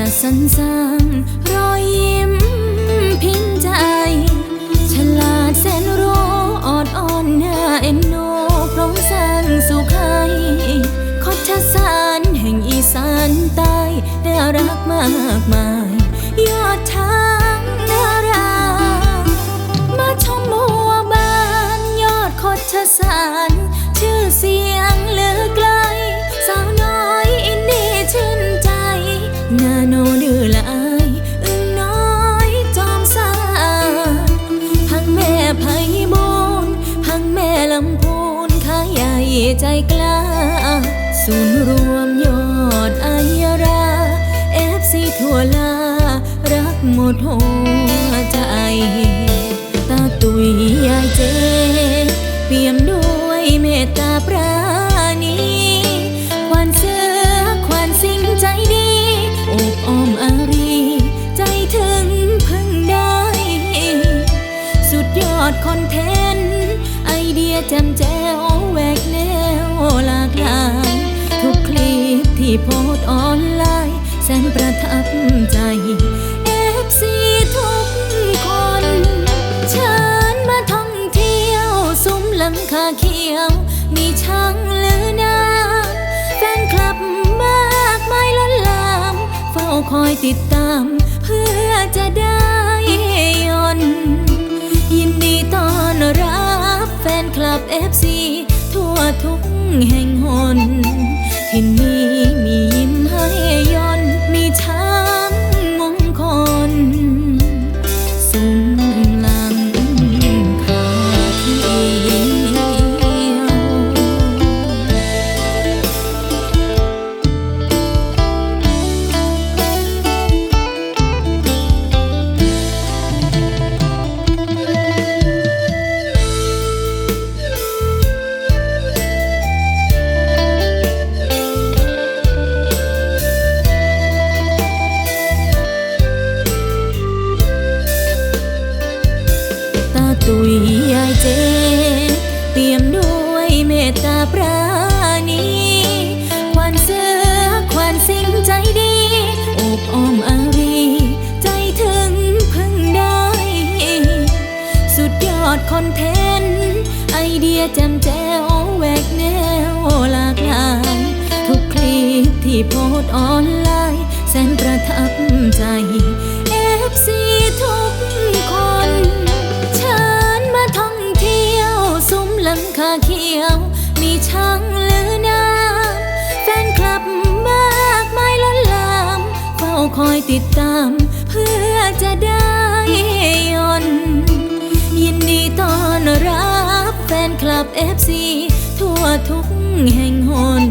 จะสรรสร้างรอยยิ้มพิมพ์ใจ ฉลาดแสนรู้ออดอ่อนน่าเอ็นดูพร้อมสร้างสุขให้คดชสารแห่งอีสานใต้น่ารักมากมาย ยอดทางดารา มาชมบัวบานยอดคดชสารชื่อเสียง ใจกล้า ศูนย์รวมยอดอายราเอฟซีทั่วลา รักหมดหัวใจ ตาตุยยายเจ เปี่ยมด้วยเมตตาปราณีควันเสือควันสิ่งใจดีอบอ้อมอารี ใจถึงพึ่งได้ สุดยอดคอนเทนต์ ไอเดียแจ่มแจ้ โพสออนไลน์แสนประทับใจเอฟซีทุกคนเชิญมาท่องเที่ยว ซุ้มหลังคาเขียว มีช้างหรือนาแฟนคลับมากมายล้นลาม เฝ้าคอยติดตาม เพื่อจะได้ยนยินดีต้อนรับแฟนคลับ FC ทั่วทุกแห่งหนที่นี่มี ตุยยายเจเปี่ยมด้วยเมตตาปราณีควันเสือควันสิ่งใจดีอบอ้อมอารี ใจถึงพึ่งได้ สุดยอดคอนเทนต์ ไอเดียแจ่มแจ้วแหวกแนวหลากหลายทุกคลิปที่โพสออนไลน์ ช่างหลือน้ำแฟนคลับมากมายล้นลามเฝ้าคอยติดตาม เพื่อจะได้ยนยินดีต้อนรับแฟนคลับเอฟซีทั่วทุกแห่งหน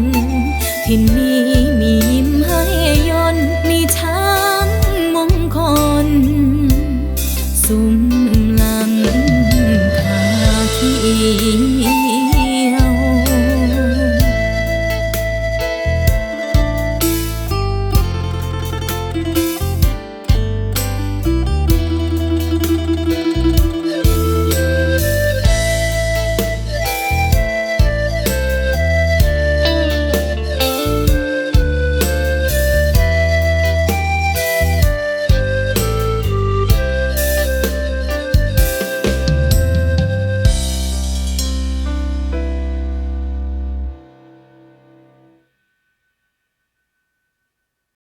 ที่นี้มียิ้มให้ยนมีช้างมงคลสุ่มลังคาที่